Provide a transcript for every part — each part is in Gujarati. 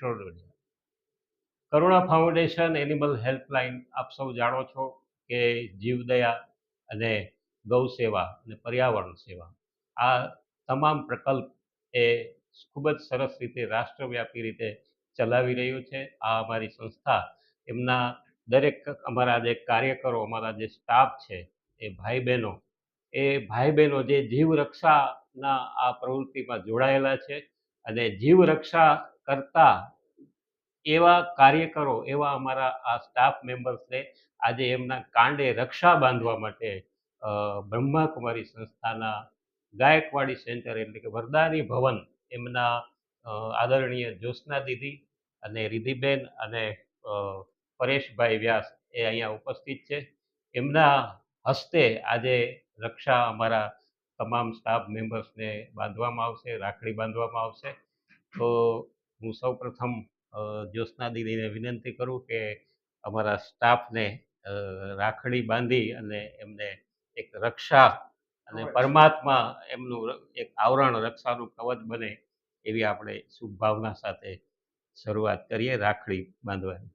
Kishorvadiya Karuna foundation, animal helpline, આપ સૌ જાણો છો કે જીવદયા અને ગૌ સેવા અને પર્યાવરણ સેવા, આ તમામ પ્રકલ્પ એ ખૂબ જ સરસ રીતે રાષ્ટ્રવ્યાપી રીતે ચલાવી રહ્યું છે. આ અમારી સંસ્થા, એમના દરેક અમારા જે કાર્યકરો, અમારા જે સ્ટાફ છે, એ ભાઈ બહેનો એ ભાઈ બહેનો જે જીવ રક્ષાના આ પ્રવૃત્તિમાં જોડાયેલા છે અને જીવ રક્ષા કરતા એવા કાર્યકરો, એવા અમારા આ સ્ટાફ મેમ્બર્સને આજે એમના કાંડે રક્ષા બાંધવા માટે બ્રહ્માકુમારી સંસ્થાના ગાયકવાડી સેન્ટર એટલે કે વરદાની ભવન એમના આદરણીય જ્યોત્સના દીદી અને રિધિબેન અને પરેશભાઈ વ્યાસ એ અહીંયા ઉપસ્થિત છે. એમના હસ્તે આજે રક્ષા અમારા તમામ સ્ટાફ મેમ્બર્સને બાંધવામાં આવશે રાખડી બાંધવામાં આવશે. તો હું સૌ પ્રથમ જ્યોત્સના દીદીને વિનંતી કરું કે અમારા સ્ટાફને રાખડી બાંધી અને એમને એક રક્ષા અને પરમાત્મા એમનું એક આવરણ રક્ષાનું કવચ બને એવી આપણે શુભ ભાવના સાથે શરૂઆત કરીએ રાખડી બાંધવાની.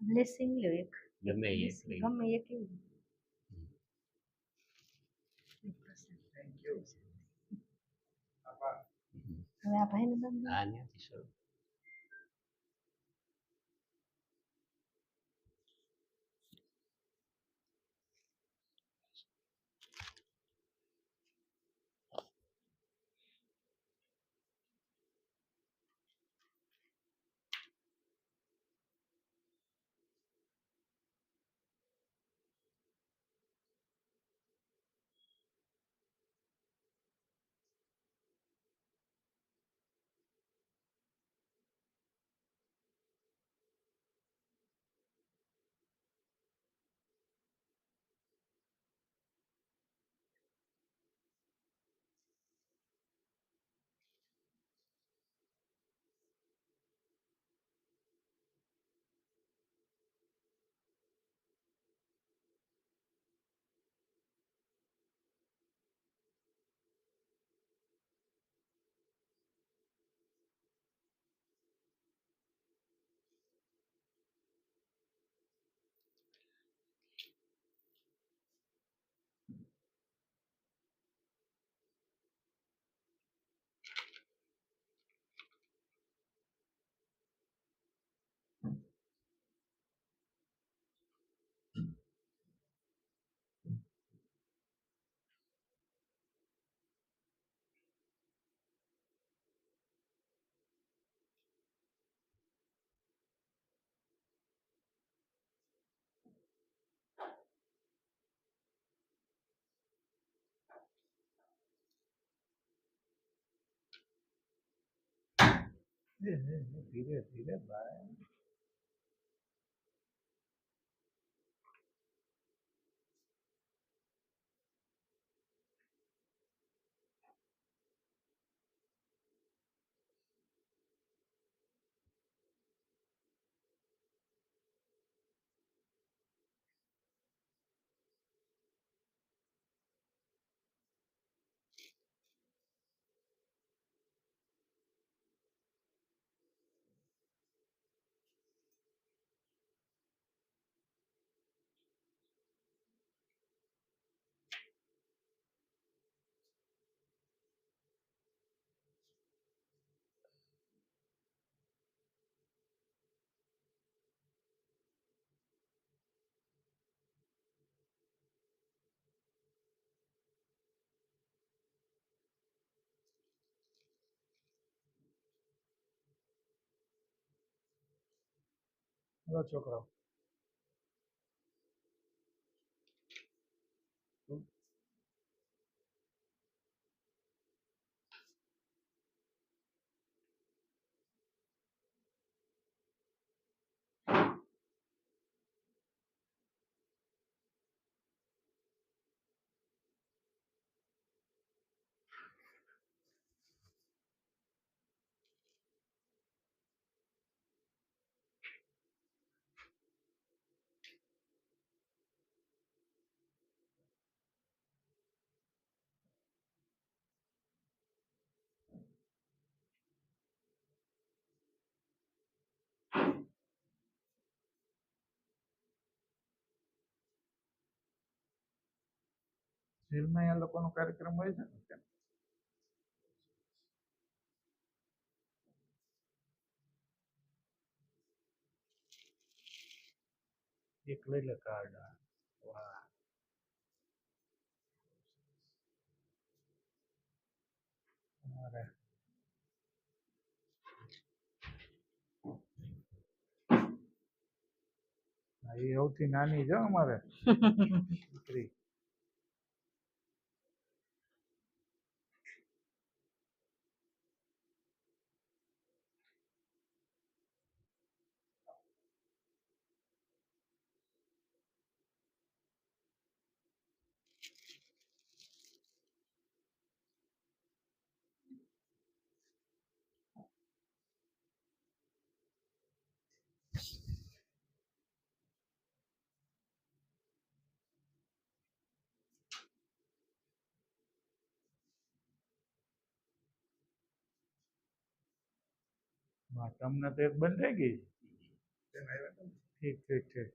બ્લેસિંગ લ્યો એક ગમે એ blessing, લઈ. ગમે એક એવું હવે આ ભાઈને બાંધો. આ ત્યાંથી શરૂ ધીરે ધીરે ભાઈ છોકરાઓ. જેલમાં એ લોકોનો કાર્યક્રમ હોય છે ને ત્યાં. એક લઈ લે કાર્ડ વાહ. અરે. એ સૌથી નાની છે અમારે. દીકરી. તમને તો એક બંધ થઈ ગઈ ઠીક ઠીક ઠીક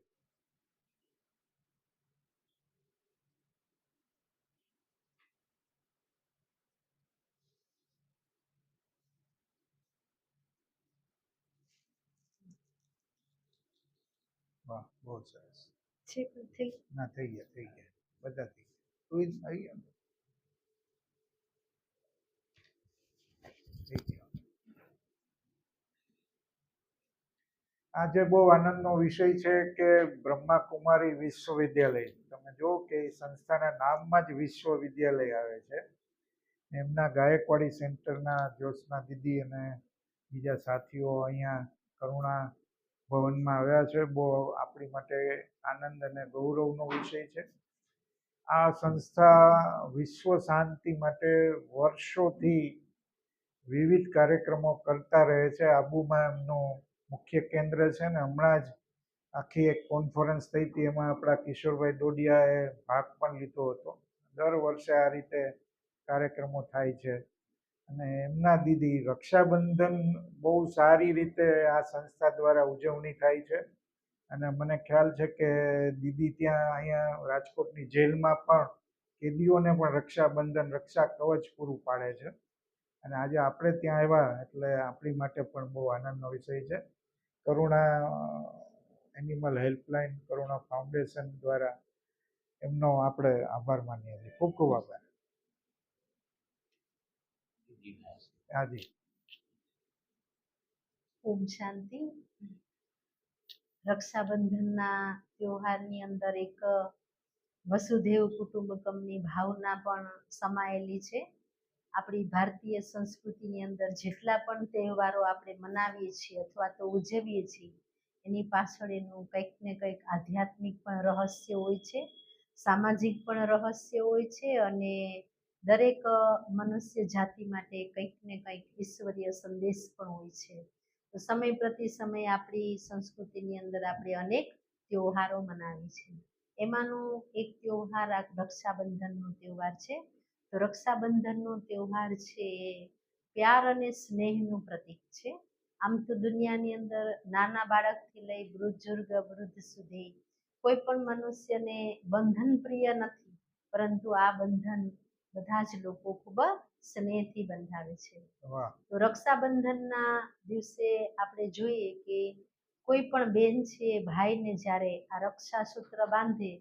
વાહ બહુ સરસ છે કોઈ થઈ ના થઈ ગયા થઈ ગયા બધા થઈ ગયા તું જ આવી ગયા ને? થઈ ગયા આજે બહુ આનંદનો વિષય છે કે બ્રહ્માકુમારી વિશ્વવિદ્યાલય. તમે જુઓ કે એ સંસ્થાના નામમાં જ વિશ્વવિદ્યાલય આવે છે. એમના ગાયકવાડી સેન્ટરના જ્યોત્સના દીદી અને બીજા સાથીઓ અહીંયા કરુણા ભવનમાં આવ્યા છે. બહુ આપણી માટે આનંદ અને ગૌરવનો વિષય છે. આ સંસ્થા વિશ્વ શાંતિ માટે વર્ષોથી વિવિધ કાર્યક્રમો કરતા રહે છે. આબુમાં એમનું મુખ્ય કેન્દ્ર છે ને, હમણાં જ આખી એક કોન્ફરન્સ થઈ હતી, એમાં આપણા કિશોરભાઈ ડોડિયાએ ભાગ પણ લીધો હતો. દર વર્ષે આ રીતે કાર્યક્રમો થાય છે. અને એમના દીદી રક્ષાબંધન બહુ સારી રીતે આ સંસ્થા દ્વારા ઉજવણી થાય છે. અને મને ખ્યાલ છે કે દીદી ત્યાં અહીંયા રાજકોટની જેલમાં પણ કેદીઓને પણ રક્ષાબંધન, રક્ષા કવચ પૂરું પાડે છે. અને આજે આપણે ત્યાં આવ્યા એટલે આપણી માટે પણ બહુ આનંદનો વિષય છે. Karuna animal helpline Karuna foundation દ્વારા એમનો આપણે આભાર માનીએ છીએ. ખૂબ ખૂબ આભાર. હાજી ઓમ શાંતિ. રક્ષાબંધનના તહેવારની અંદર એક વસુધૈવ કુટુંબકમની ભાવના પણ સમાયેલી છે. આપણી ભારતીય સંસ્કૃતિની અંદર જેટલા પણ તહેવારો આપણે મનાવીએ છીએ અથવા તો ઉજવીએ છીએ, એની પાછળ એનું કંઈક ને કંઈક આધ્યાત્મિક પણ રહસ્ય હોય છે, સામાજિક પણ રહસ્ય હોય છે અને દરેક મનુષ્ય જાતિ માટે કંઈક ને કંઈક ઈશ્વરીય સંદેશ પણ હોય છે. તો સમય પ્રતિ સમય આપણી સંસ્કૃતિની અંદર આપણે અનેક તહેવારો મનાવીએ છીએ. એમાંનો એક તહેવાર આ રક્ષાબંધનનો તહેવાર છે. તો રક્ષાબંધનનો તહેવાર છે એ પ્યાર અને સ્નેહનું પ્રતીક છે. આમ તો દુનિયાની અંદર નાના બાળકથી લઈ બુજુર્ગ વૃદ્ધ સુધી કોઈ પણ મનુષ્યને બંધન પ્રિય નથી પરંતુ આ બંધન બધા જ લોકો ખૂબ સ્નેહથી બંધાવે છે. તો રક્ષાબંધનના દિવસે આપણે જોઈએ કે કોઈ પણ બેન છે ભાઈને જ્યારે આ રક્ષા સૂત્ર બાંધે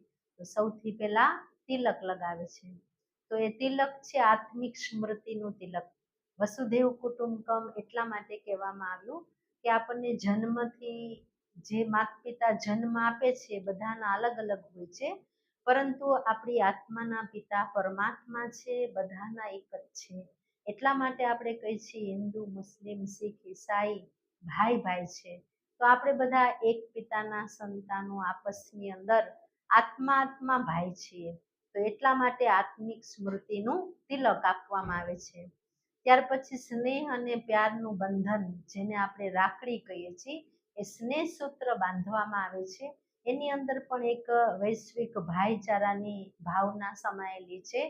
તો સૌથી પહેલા તિલક લગાવે છે. તો એ તિલક છે, આત્મિક સ્મૃતિનું તિલક. વસુદેવ કુટુંબકમ એટલા માટે કહેવામાં આવ્યું કે આપણને જન્મથી જે માતા પિતા જન્મ આપે છે, બધાના અલગ અલગ હોય છે, પરંતુ આપણી આત્માના પિતા પરમાત્મા છે, બધાના એક જ છે. એટલા માટે આપણે કહીએ છીએ, હિન્દુ, મુસ્લિમ, શીખ, ઈસાઈ, ભાઈ ભાઈ છે. તો આપણે બધા એક પિતાના સંતાનો, આપસની અંદર આત્મા આત્મા ભાઈ છીએ. તો એટલા માટે આત્મિક સ્મૃતિનું તિલક આપવામાં આવે છે. ત્યાર પછી સ્નેહ અને પ્યારનું બંધન, જેને આપણે રાખડી કહીએ છીએ, એ સ્નેહ સૂત્ર બાંધવામાં આવે છે. એની અંદર પણ એક વૈશ્વિક ભાઈચારાની ભાવના સમાયેલી છે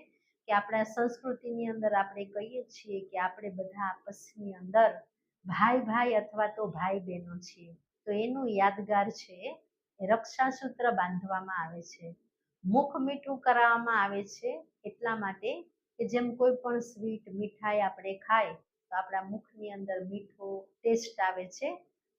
કે આપણા સંસ્કૃતિની અંદર આપણે કહીએ છીએ કે આપણે બધા આપસની અંદર ભાઈ ભાઈ અથવા તો ભાઈ બહેનો છીએ. તો એનું યાદગાર છે રક્ષા રક્ષાસૂત્ર બાંધવામાં આવે છે. મુખ મીઠું કરાવવામાં આવે છે એટલા માટે કે જેમ કોઈ પણ સ્વીટ મીઠાઈ આપણે ખાય, તો આપણા મુખની અંદર મીઠો ટેસ્ટ આવે છે.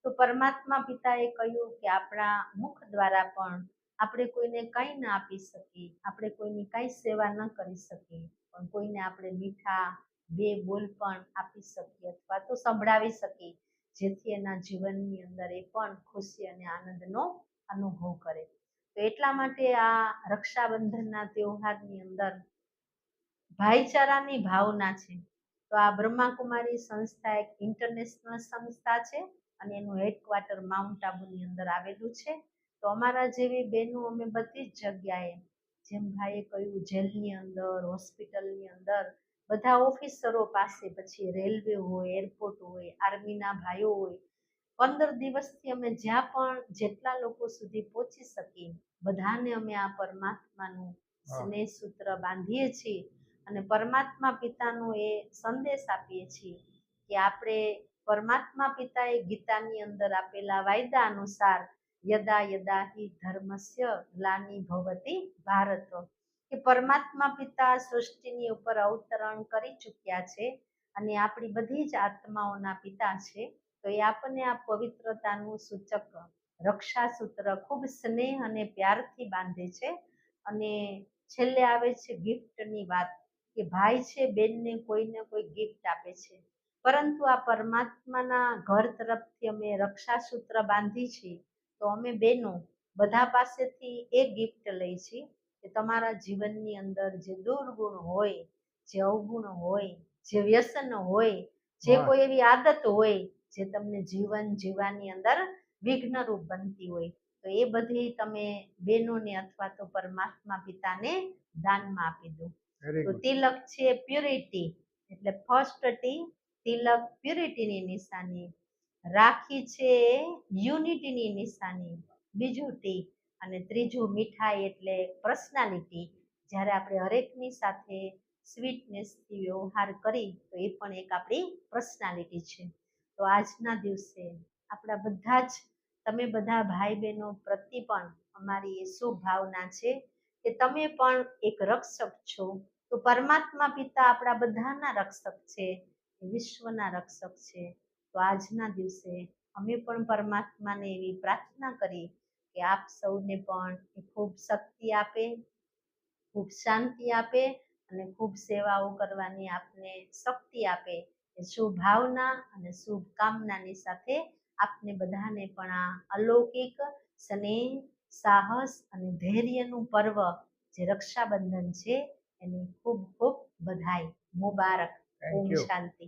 તો પરમાત્મા પિતાએ કહ્યું કે આપણા મુખ દ્વારા પણ આપણે કોઈને કંઈ ના આપી શકીએ, આપણે કોઈની કાંઈ સેવા ન કરી શકીએ, પણ કોઈને આપણે મીઠા બે બોલ પણ આપી શકીએ અથવા તો સંભળાવી શકીએ, જેથી એના જીવનની અંદર એ પણ ખુશી અને આનંદનો અનુભવ કરે. તો એટલા માટે આ રક્ષાબંધનના તહેવારની અંદર ભાઈચારાની ભાવના છે. તો આ બ્રહ્માકુમારી સંસ્થા એક ઇન્ટરનેશનલ સંસ્થા છે અને એનું હેડક્વાર્ટર માઉન્ટ આબુની અંદર આવેલું છે. તો અમારા જેવી બહેનો અમે બધી જ જગ્યાએ, જેમ ભાઈએ કહ્યું, જેલની અંદર, હોસ્પિટલની અંદર, બધા ઓફિસરો પાસે પછી રેલવે હોય, એરપોર્ટ હોય, આર્મીના ભાઈઓ હોય પંદર દિવસથી અમે જ્યાં પણ જેટલા લોકો સુધી પહોંચી શકીએ બધાને અમે આ પરમાત્માનું સ્નેહ સૂત્ર બાંધીએ છીએ અને પરમાત્મા પિતાનો એ સંદેશ આપીએ છીએ કે આપણે પરમાત્મા પિતાએ ગીતાની અંદર આપેલા વાયદા અનુસાર યદા યદા હિ ધર્મસ્ય ગ્લાની ભવતી ભારત. કે પરમાત્મા પિતા સૃષ્ટિની ઉપર અવતરણ કરી ચૂક્યા છે અને આપણી બધી જ આત્માઓના પિતા છે. તો એ આપણને આ પવિત્રતાનું સૂચક રક્ષા સૂત્ર ખૂબ સ્નેહ અને પ્યારથી બાંધે છે. અને છેલ્લે આવે છે ગિફ્ટની વાત કે ભાઈ છે બેનને કોઈને કોઈ ગિફ્ટ આપે છે. પરંતુ આ પરમાત્માના ઘર તરફથી અમે રક્ષા સૂત્ર બાંધી છીએ તો અમે બેનો બધા પાસેથી એ ગિફ્ટ લઈ છીએ કે તમારા જીવનની અંદર જે દુર્ગુણ હોય જે અવગુણ હોય જે વ્યસન હોય જે કોઈ એવી આદત હોય જે તમને જીવન જીવવાની અંદર વિઘ્નરૂપ બનતી હોય તો એ બધી તમે બહેનોને અથવા તો પરમાત્મા પિતાને દાનમાં આપી દો. તો તિલક છે પ્યુરિટી એટલે ફર્સ્ટ ટી તિલક પ્યુરિટીની નિશાની રાખી છે યુનિટીની નિશાની બીજું ટી અને ત્રીજું મીઠાઈ એટલે પર્સનાલિટી જ્યારે આપણે હરેકની સાથે સ્વીટનેસથી વ્યવહાર કરી તો એ પણ એક આપણી પર્સનાલિટી છે. તો આજના દિવસે આપણા બધા જ, તમે બધા ભાઈ બહેનો પ્રતિ પણ અમારી એ શુભ ભાવના છે કે તમે પણ એક રક્ષક છો. તો પરમાત્મા પિતા આપણા બધાના રક્ષક છે વિશ્વના રક્ષક છે. તો આજના દિવસે અમે પણ પરમાત્માને એવી પ્રાર્થના કરી કે આપ સૌને પણ ખૂબ શક્તિ આપે, ખૂબ શાંતિ આપે અને ખૂબ સેવાઓ કરવાની આપને શક્તિ આપે એ શુભ ભાવના અને શુભ કામનાની સાથે આપને બધાને પણ આ અલૌકિક સ્નેહ સાહસ અને ધૈર્યનું પર્વ જે રક્ષાબંધન છે એની ખૂબ ખૂબ બધાઈ મુબારક. ઓમ શાંતિ.